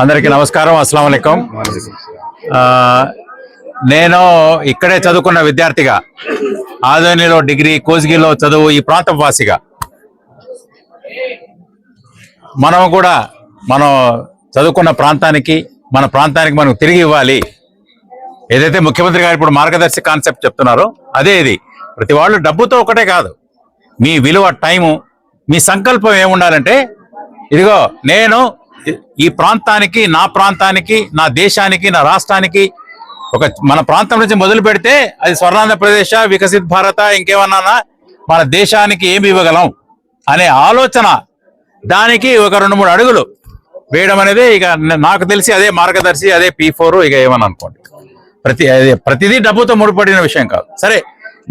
అందరికీ నమస్కారం అస్సలం అయికం నేను ఇక్కడే చదువుకున్న విద్యార్థిగా ఆదోనిలో డిగ్రీ కోసిగిలో చదువు ఈ ప్రాంతం వాసిగా. మనం కూడా మనం చదువుకున్న ప్రాంతానికి మన ప్రాంతానికి మనం తిరిగి ఇవ్వాలి. ఏదైతే ముఖ్యమంత్రి గారు ఇప్పుడు మార్గదర్శి కాన్సెప్ట్ చెప్తున్నారో అదే ఇది. ప్రతి వాళ్ళు డబ్బుతో ఒకటే కాదు. మీ విలువ టైము మీ సంకల్పం ఏముండాలంటే ఇదిగో నేను ఈ ప్రాంతానికి నా ప్రాంతానికి నా దేశానికి నా రాష్ట్రానికి ఒక మన ప్రాంతం నుంచి మొదలు పెడితే అది స్వర్ణాంధ్రప్రదేశ్ వికసిత్ భారత ఇంకేమన్నా మన దేశానికి ఏమి ఇవ్వగలం అనే ఆలోచన దానికి ఒక రెండు మూడు అడుగులు వేయడం అనేది ఇక నాకు తెలిసి అదే మార్గదర్శి అదే పీ ఫోర్ ఇక ఏమని అనుకోండి. ప్రతి ప్రతిదీ డబ్బుతో ముడిపడిన విషయం కాదు. సరే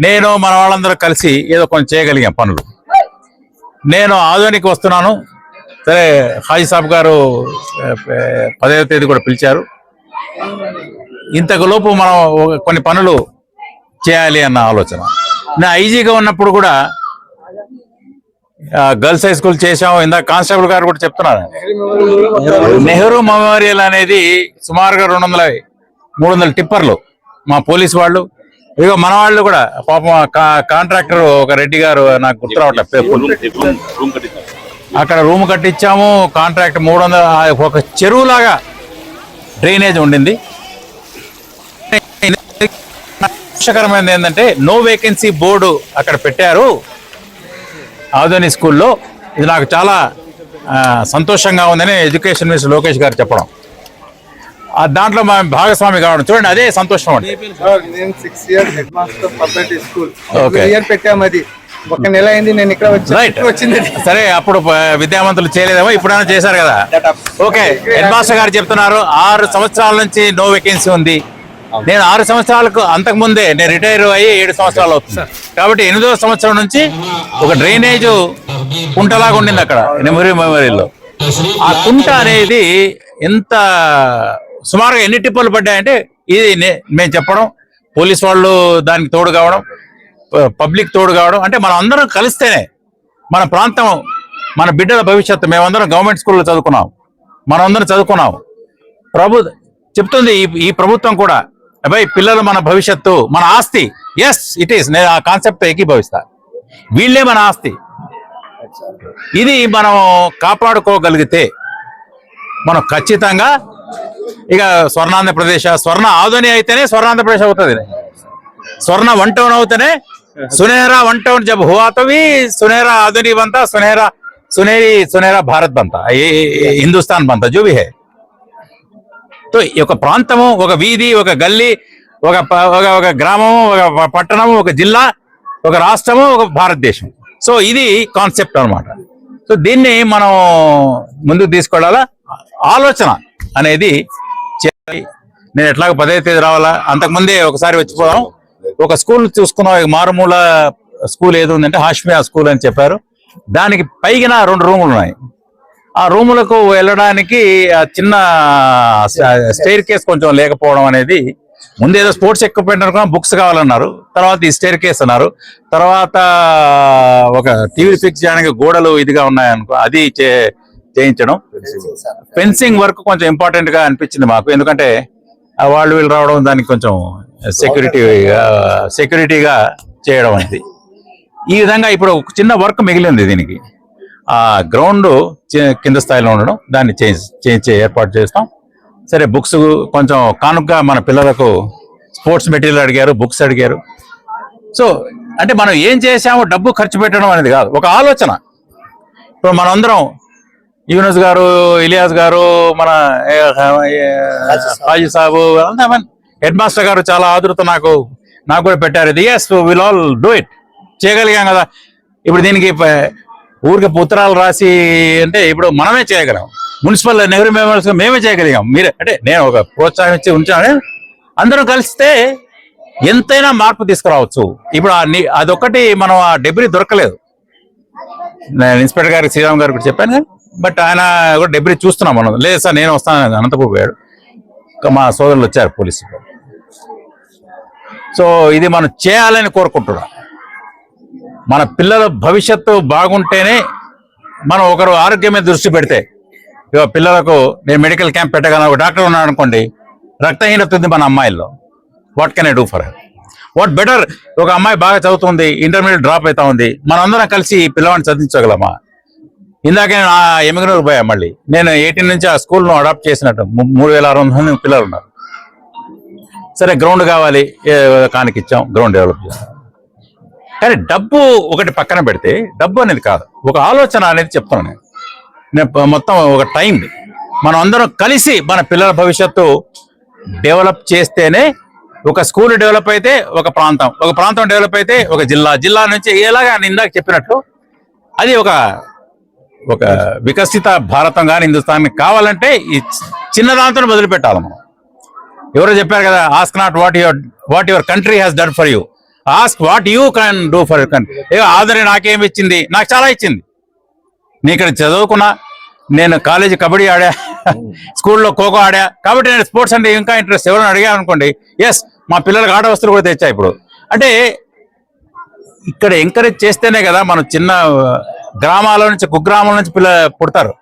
నేను మన వాళ్ళందరూ కలిసి ఏదో కొంచెం చేయగలిగాం పనులు. నేను ఆధునిక వస్తున్నాను. సరే హాజీ సాబ్ గారు పదవ తేదీ కూడా పిలిచారు. ఇంతకు లోపు మనం కొన్ని పనులు చేయాలి అన్న ఆలోచన. నా ఐజీగా ఉన్నప్పుడు కూడా గర్ల్స్ హై స్కూల్ చేసాము ఇందాక కానిస్టేబుల్ గారు కూడా చెప్తున్నారు. నెహ్రూ మెమోరియల్ అనేది సుమారుగా రెండు వందల మూడు వందల టిప్పర్లు మా పోలీస్ వాళ్ళు. ఇదిగో మన వాళ్ళు కూడా పాపం కాంట్రాక్టర్ ఒక రెడ్డి గారు నాకు గుర్తు రావట్లేదు అక్కడ రూమ్ కట్టించాము కాంట్రాక్ట్ మూడు వందల ఒక చెరువు లాగా డ్రైనేజ్ ఉండింది. ఆశ్చర్యకరమైనది ఏంటంటే నో వేకెన్సీ బోర్డు అక్కడ పెట్టారు ఆధునిక స్కూల్లో. ఇది నాకు చాలా సంతోషంగా ఉందని ఎడ్యుకేషన్ మినిస్టర్ లోకేష్ గారు చెప్పడం. ఆ దాంట్లో మా భాగస్వామి కావడం. చూడండి అదే సంతోషం అండి. నేను six years head master public school. Year పెట్టాము అది. ఒక నెల అయింది నేను ఇక్కడ వచ్చింది. సరే అప్పుడు విద్యావంతులు చేయలేదేమో ఇప్పుడైనా చేశారు కదా. ఓకే హెడ్ మాస్టర్ గారు చెప్తున్నారు ఆరు సంవత్సరాల నుంచి నో వేకెన్సీ ఉంది. నేను ఆరు సంవత్సరాలకు అంతకు ముందే నేను రిటైర్ అయ్యి ఏడు సంవత్సరాలు అవుతుంది. కాబట్టి ఎనిమిదవ సంవత్సరం నుంచి ఒక డ్రైనేజ్ కుంటలాగా ఉండింది అక్కడ నెమరీ మెమరీలో. ఆ కుంట అనేది ఎంత సుమారుగా ఎన్ని టిప్పులు పడ్డాయంటే ఇది నే- మేము చెప్పడం పోలీస్ వాళ్ళు దానికి తోడు కావడం పబ్లిక్ తోడు కావడం అంటే మనం అందరం కలిస్తేనే మన ప్రాంతం మన బిడ్డల భవిష్యత్తు మేమందరం గవర్నమెంట్ స్కూల్లో చదువుకున్నాం. మనమందరం చదువుకున్నాం. ప్రభు చెప్తుంది ఈ ఈ ప్రభుత్వం కూడా అబ్బాయి పిల్లలు మన భవిష్యత్తు మన ఆస్తి. ఎస్ ఇట్ ఈస్ నేను ఆ కాన్సెప్ట్ ఏకీభవిస్తా. వీళ్ళే మన ఆస్తి. ఇది మనం కాపాడుకోగలిగితే మనం ఖచ్చితంగా ఇక స్వర్ణాంధ్రప్రదేశ్ స్వర్ణ ఆధుని అయితేనే స్వర్ణాంధ్రప్రదేశ్ అవుతుంది. స్వర్ణ వన్ టౌన్ అవుతానే సునేరా వన్ టౌన్ జబ్ హువాతవి సునేరా ఆధుని బంత సునేరా సునేరి సునేరా భారత్ బంతా హిందుస్థాన్ బంత జో హే. తో ఒక ప్రాంతము ఒక వీధి ఒక గల్లీ ఒక ఒక గ్రామము ఒక పట్టణము ఒక జిల్లా ఒక రాష్ట్రము ఒక భారతదేశం. సో ఇది కాన్సెప్ట్ అనమాట సో దీన్ని మనం ముందుకు తీసుకెళ్ళాలా? ఆలోచన అనేది నేను ఎట్లాగ పదే తేదీ రావాలా? అంతకుముందే ఒకసారి వచ్చిపోదాం. ఒక స్కూల్ చూసుకున్నాం మారుమూల స్కూల్ ఏది ఉందంటే హాష్మియా స్కూల్ అని చెప్పారు. దానికి పైగిన రెండు రూములు ఉన్నాయి. ఆ రూములకు వెళ్ళడానికి ఆ చిన్న స్టైర్ కేస్ కొంచెం లేకపోవడం అనేది ముందు ఏదో స్పోర్ట్స్ ఎక్విప్మెంట్ అనుకున్నా బుక్స్ కావాలన్నారు. తర్వాత ఈ స్టైర్ కేస్ అన్నారు. తర్వాత ఒక టీవీ ఫిక్స్ చేయడానికి గోడలు ఇదిగా ఉన్నాయనుకో అది చేయించడం. ఫెన్సింగ్ వర్క్ కొంచెం ఇంపార్టెంట్గా అనిపించింది మాకు. ఎందుకంటే వాళ్ళు వీళ్ళు రావడం దానికి కొంచెం సెక్యూరిటీ సెక్యూరిటీగా చేయడం అనేది ఈ విధంగా ఇప్పుడు ఒక చిన్న వర్క్ మిగిలింది దీనికి. ఆ గ్రౌండ్ కింద స్థాయిలో ఉండడం దాన్ని చేంజ్ చేంజ్ ఏర్పాటు చేస్తాం. సరే బుక్స్ కొంచెం కానుకగా మన పిల్లలకు స్పోర్ట్స్ మెటీరియల్ అడిగారు బుక్స్ అడిగారు. సో అంటే మనం ఏం చేసామో డబ్బు ఖర్చు పెట్టడం అనేది కాదు. ఒక ఆలోచన. ఇప్పుడు మనందరం యూనస్ గారు ఇలియాస్ గారు మన హాజీ సాబు. హెడ్ మాస్టర్ గారు చాలా ఆదృత నాకు నాకు కూడా పెట్టారు. ఇది yes will all do it చేయగలిగాం కదా. ఇప్పుడు దీనికి ఊరికి ఉత్తరాలు రాసి అంటే ఇప్పుడు మనమే చేయగలం. మున్సిపల్ నెహ్రూ మెమోరియల్స్ మేమే చేయగలిగాం. మీరే అంటే నేను ఒక ప్రోత్సాహం ఇచ్చి ఉంచాను. అందరం కలిస్తే ఎంతైనా మార్పు తీసుకురావచ్చు. ఇప్పుడు అదొక్కటి మనం ఆ డెబ్రి దొరకలేదు. నేను ఇన్స్పెక్టర్ గారికి శ్రీరామ్ గారికి కూడా చెప్పాను కదా. బట్ ఆయన కూడా డెబ్రీ చూస్తున్నాం మనం. లేదు సార్ నేను వస్తాను అనంతపూర్ పోయాడు. మా సోదరులు వచ్చారు పోలీసులు. సో ఇది మనం చేయాలని కోరుకుంటున్నా. మన పిల్లల భవిష్యత్తు బాగుంటేనే మనం ఒకరు ఆరోగ్యం మీద దృష్టి పెడితే ఇక పిల్లలకు నేను మెడికల్ క్యాంప్ పెట్టగలను ఒక డాక్టర్ ఉన్నాడు అనుకోండి రక్తహీనత ఉంది మన అమ్మాయిల్లో. What can I do for what better ఒక అమ్మాయి బాగా చదువుతుంది ఇంటర్మీడియట్ డ్రాప్ అవుతా ఉంది. మనందరం కలిసి పిల్లవాడిని చదివించగలమా? ఇందాక నేను ఆ పోయా మళ్ళీ. నేను ఎయిటీన్ నుంచి ఆ స్కూల్ను అడాప్ట్ చేసినట్టు. మూడు వేల ఆరు వందల మంది పిల్లలు ఉన్నారు సరే గ్రౌండ్ కావాలి. కానికి ఇచ్చాం. గ్రౌండ్ డెవలప్ చేస్తాం కానీ డబ్బు ఒకటి పక్కన పెడితే డబ్బు అనేది కాదు. ఒక ఆలోచన అనేది చెప్తున్నాను నేను. నేను మొత్తం ఒక టైం మనం అందరం కలిసి మన పిల్లల భవిష్యత్తు డెవలప్ చేస్తేనే ఒక స్కూల్ డెవలప్ అయితే ఒక ప్రాంతం. ఒక ప్రాంతం డెవలప్ అయితే ఒక జిల్లా. జిల్లా నుంచి ఎలాగా నేను ఇందాక చెప్పినట్లు అది ఒక ఒక వికసిత భారతం కానీ హిందుస్థాన్ కావాలంటే ఈ చిన్నదాంతో దాంతో మనం. ఎవరో చెప్పారు కదా ask not what your what your country has done for you ask what you can do for your country ఏ ఆదరి నాకేం ఇచ్చింది? నాకు చాలా ఇచ్చింది. నేను ఇక్కడ చదువుకున్నా నేను కాలేజీ కబడ్డీ ఆడా స్కూల్లో ఖోఖో ఆడా కాబట్టి నేను స్పోర్ట్స్ అంటే ఇంకా ఇంట్రెస్ట్. ఎవరైనా అడిగాను అనుకోండి ఎస్ మా పిల్లలకు ఆట వస్తువులు కూడా తెచ్చా ఇప్పుడు? అంటే ఇక్కడ ఎంకరేజ్ చేస్తేనే కదా మనం చిన్న గ్రామాల నుంచి కుగ్రామాల నుంచి పిల్ల పుడతారు.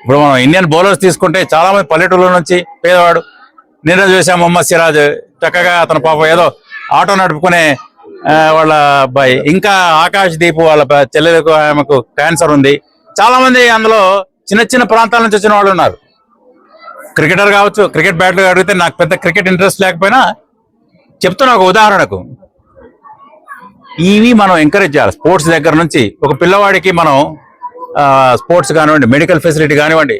ఇప్పుడు మనం ఇండియన్ బౌలర్స్ తీసుకుంటే చాలా మంది పల్లెటూళ్ళ నుంచి పేదవాడు. నిన్న చూసాం మొహమ్మద్ సిరాజ్ చక్కగా అతను పాపం ఏదో ఆటో నడుపుకునే వాళ్ళ అబ్బాయి. ఇంకా ఆకాష్ దీప్ వాళ్ళ చెల్లెలకు ఆమెకు క్యాన్సర్ ఉంది. చాలా మంది అందులో చిన్న చిన్న ప్రాంతాల నుంచి వచ్చిన వాళ్ళు ఉన్నారు. క్రికెటర్ కావచ్చు క్రికెట్ బ్యాట్లు అడిగితే నాకు పెద్ద క్రికెట్ ఇంట్రెస్ట్ లేకపోయినా చెప్తున్నా ఒక ఉదాహరణకు. ఇవి మనం ఎంకరేజ్ చేయాలి. స్పోర్ట్స్ దగ్గర నుంచి ఒక పిల్లవాడికి మనం స్పోర్ట్స్ కానివ్వండి మెడికల్ ఫెసిలిటీ కానివ్వండి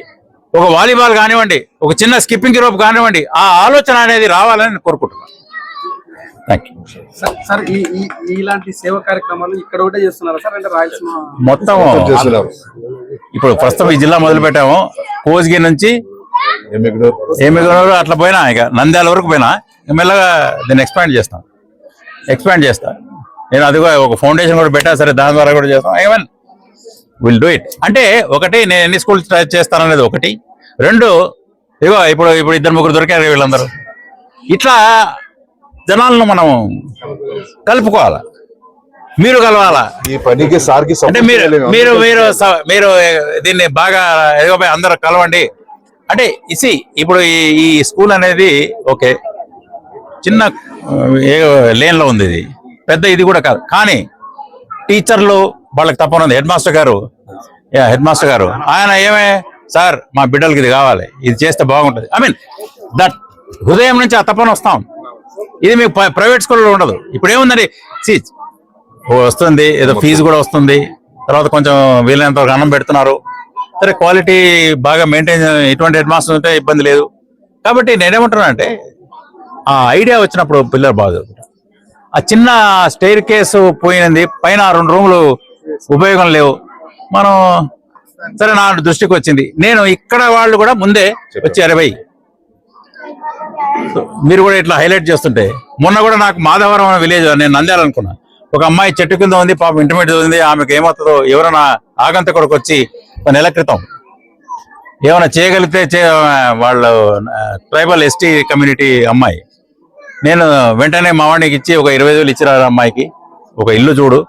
ఒక వాలీబాల్ కానివ్వండి ఒక చిన్న స్కిప్పింగ్ రోప్ కానివ్వండి ఆ ఆలోచన అనేది రావాలని నేను కోరుకుంటున్నాను. థ్యాంక్ యూ సార్ సార్ ఈ ఈ- ఇలాంటి సేవా కార్యక్రమాలు ఇక్కడ ఒకటే చేస్తున్నారా సార్? అంటే రాయలసీమ మొత్తం ఇప్పుడు ప్రస్తుతం ఈ జిల్లా మొదలు పెట్టాము కోజ్గి నుంచి ఏమిగనూరు అట్లా పోయినా ఇక నంద్యాల వరకు పోయినా. మెల్లగా దీన్ని ఎక్స్పాండ్ చేస్తాం. ఎక్స్పాండ్ చేస్తా. నేను అది ఒక ఫౌండేషన్ కూడా పెట్టా సరే దాని ద్వారా కూడా చేస్తాం ఈవెన్ విల్ డూ ఇట్ అంటే ఒకటి నేను ఎన్ని స్కూల్స్ ట్రై చేస్తాననేది ఒకటి. రెండు ఇగో ఇప్పుడు ఇప్పుడు ఇద్దరు ముగ్గురు దొరికారు వీళ్ళందరూ. ఇట్లా జనాలను మనం కలుపుకోవాలా? మీరు కలవాలా? ఈ పనికి సార్కి అంటే మీరు మీరు మీరు మీరు దీన్ని బాగా ఎదిగోపోయి అందరూ కలవండి. అంటే ఇసి ఇప్పుడు ఈ ఈ స్కూల్ అనేది ఓకే చిన్న లేన్లో ఉంది ఇది. పెద్ద ఇది కూడా కాదు. కానీ టీచర్లు వాళ్ళకి తప్పన ఉంది. హెడ్ మాస్టర్ గారు యా హెడ్ మాస్టర్ గారు ఆయన ఏమే? సార్ మా బిడ్డలకి ఇది కావాలి. ఇది చేస్తే బాగుంటుంది. ఐ మీన్ దట్ హృదయం నుంచి ఆ తప్పన వస్తాం. ఇది మీకు ప్రైవేట్ స్కూల్లో ఉండదు. ఇప్పుడు ఏముందండి? సి వస్తుంది ఏదో ఫీజు కూడా వస్తుంది. తర్వాత కొంచెం వీలైనంత వరకు అన్నం పెడుతున్నారు. సరే క్వాలిటీ బాగా మెయింటైన్ ఎటువంటి హెడ్ మాస్టర్ ఉంటే ఇబ్బంది లేదు. కాబట్టి నేనేమంటున్నానంటే ఆ ఐడియా వచ్చినప్పుడు పిల్లలు బాగా ఆ చిన్న స్టైర్ కేసు పోయినది పైన రెండు రూములు ఉపయోగం లేవు. మనం సరే నా దృష్టికి వచ్చింది. నేను ఇక్కడ వాళ్ళు కూడా ముందే వచ్చి అరవై మీరు కూడా ఇట్లా హైలైట్ చేస్తుంటే మొన్న కూడా నాకు మాధవరం అనే విలేజ్ నేను నంద్యాలనుకున్నా ఒక అమ్మాయి చెట్టు కింద ఉంది పాపం ఇంటర్మీడియట్ ఉంది ఆమెకు ఏమవుతుందో ఎవరైనా ఆగంత కొడుకు వచ్చి ఒక నెల క్రితం. ఏమైనా చేయగలిగితే చే వాళ్ళు ట్రైబల్ ఎస్టీ కమ్యూనిటీ అమ్మాయి. నేను వెంటనే మా వాడికి ఇచ్చి ఒక ఇరవై వేలు ఇచ్చినారు అమ్మాయికి? ఒక ఇల్లు చూడు.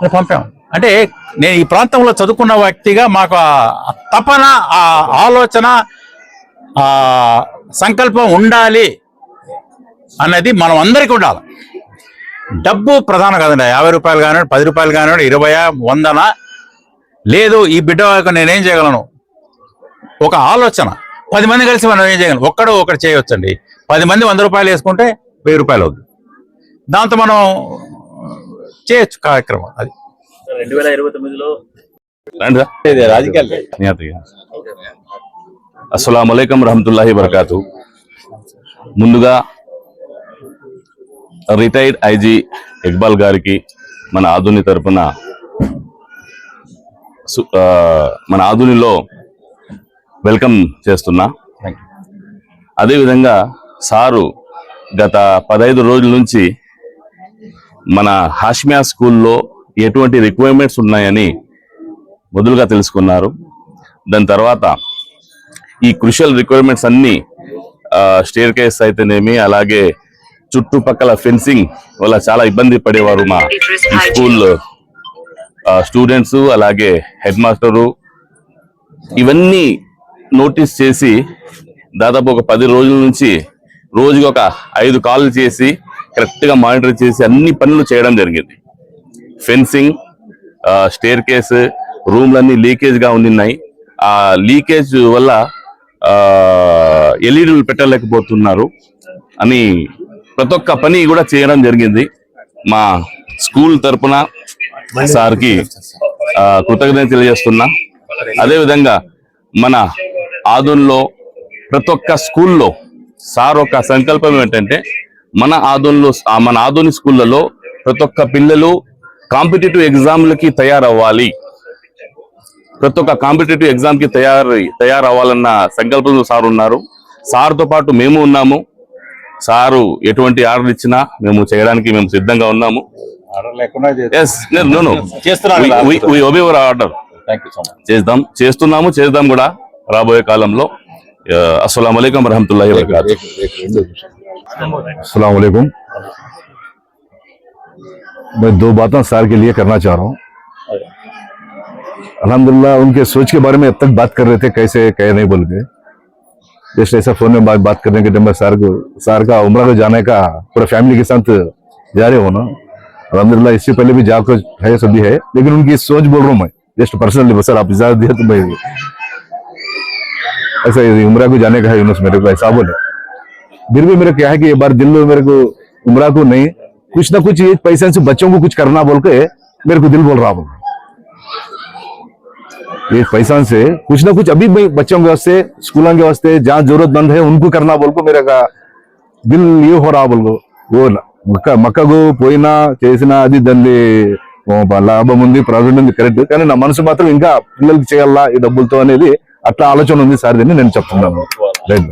అని పంపాం. అంటే నేను ఈ ప్రాంతంలో చదువుకున్న వ్యక్తిగా మాకు తపన ఆ ఆలోచన ఆ సంకల్పం ఉండాలి అన్నది మనం అందరికీ ఉండాలి. డబ్బు ప్రధానం కాదండి. యాభై రూపాయలు కానివ్వండి పది రూపాయలు కానివ్వండి ఇరవై వందన? లేదు ఈ బిడ్డ నేనేం చేయగలను? ఒక ఆలోచన. పది మంది కలిసి మనం ఏం చేయగలం? ఒక్కడు ఒకటి చేయవచ్చండి పది మంది వంద రూపాయలు వేసుకుంటే వెయ్యి రూపాయలు అవుతుంది దాంతో మనం చేయొచ్చు కార్యక్రమం అది. రెండు వేల ఇరవై తొమ్మిదిలో అస్సలం అయికం రహమతుల్లాహి వరకాతు ముందుగా రిటైర్డ్ ఐజీ ఇక్బాల్ గారికి మన ఆధుని తరపున ఆ, మన ఆధునిలో వెల్కమ్ చేస్తున్నా. అదేవిధంగా సారు గత పదహైదు రోజుల నుంచి మన హాష్మియా స్కూల్లో ఎటువంటి రిక్వైర్మెంట్స్ ఉన్నాయని మొదలుగా తెలుసుకున్నారు. దాని తర్వాత ఈ క్రుషియల్ రిక్వైర్మెంట్స్ అన్ని స్టేర్ కేస్ అయితేనేమి అలాగే చుట్టుపక్కల ఫెన్సింగ్ వల్ల చాలా ఇబ్బంది పడేవారు మా స్కూల్ స్టూడెంట్స్ అలాగే హెడ్ మాస్టరు ఇవన్నీ నోటీస్ చేసి దాదాపు ఒక పది రోజుల నుంచి రోజుకి ఒక ఐదు కాల్ చేసి కరెక్ట్గా మానిటర్ చేసి అన్ని పనులు చేయడం జరిగింది. ఫెన్సింగ్ స్టేర్ కేస్ రూమ్లన్నీ లీకేజ్గా ఉన్నాయి ఆ లీకేజ్ వల్ల ఎల్ఈడీలు పెట్టలేకపోతున్నారు అని ప్రతి ఒక్క పని కూడా చేయడం జరిగింది. మా స్కూల్ తరపున సార్కి కృతజ్ఞత తెలియజేస్తున్నా. అదేవిధంగా మన ఆదున్లో ప్రతి ఒక్క స్కూల్లో సార్ ఒక సంకల్పం ఏంటంటే మన ఆదున్లో ఆ, మన ఆధుని స్కూళ్ళలో ప్రతి ఒక్క పిల్లలు కాంపిటేటివ్ ఎగ్జామ్లకి తయారవ్వాలి. ప్రతి ఒక్క కాంపిటేటివ్ ఎగ్జామ్కి తయారు తయారవ్వాలన్న సంకల్పంతో సార్ ఉన్నారు. సార్తో పాటు మేము ఉన్నాము. సారు ఎటువంటి ఆర్డర్ ఇచ్చినా మేము చేయడానికి మేము సిద్ధంగా ఉన్నాము. ఆర్డర్ చేద్దాం చేస్తున్నాము చేద్దాం కూడా. రాబోయే కాలంలో అస్సలం అయికం వరహమతుల్లాహి వబరకాతు अस्सलाम वालेकुम मैं दो बातें सर के लिए करना चाह रहा हूँ अल्हम्दुलिल्लाह उनके सोच के बारे में अब तक बात कर रहे थे कैसे कह नहीं बोल के जस्ट ऐसा फोन में बात बात करने के टाइम में सर को सर का उम्र को जाने का पूरा फैमिली के साथ जा रहे हो ना अलहमदिल्ला इससे पहले भी जाकर है सभी है लेकिन उनकी सोच बोल रहा हूँ मैं जस्ट पर्सनली सर आप इजाजत दिया तो मैं ऐसा उम्र को जाने का है यूनुस मेरे को ऐसा बोले फिर भी मेरा क्या है कि ये बार दिल में मेरे को उम्र को नहीं कुछ ना कुछ एक पैसे से बच्चों को कुछ करना बोल के मेरे को दिल बोल रहा बोल ये पैसा से कुछ ना कुछ अभी मैं बच्चों के वास्ते स्कूलों के वास्ते जहाँ जरूरतमंद है उनको करना बोल को मेरा का दिल ये हो रहा बोल को वो మక్క మక్కకు పోయినా చేసినా అది దాన్ని ఓ లాభం ఉంది ప్రాఫిట్ ఉంది కరెక్ట్ కానీ నా మనసు మాత్రం ఇంకా పిల్లలకి చేయాలా ఈ డబ్బులతో అనేది అట్లా ఆలోచన ఉంది సార్ దీన్ని నేను చెప్తున్నాను. రైట్.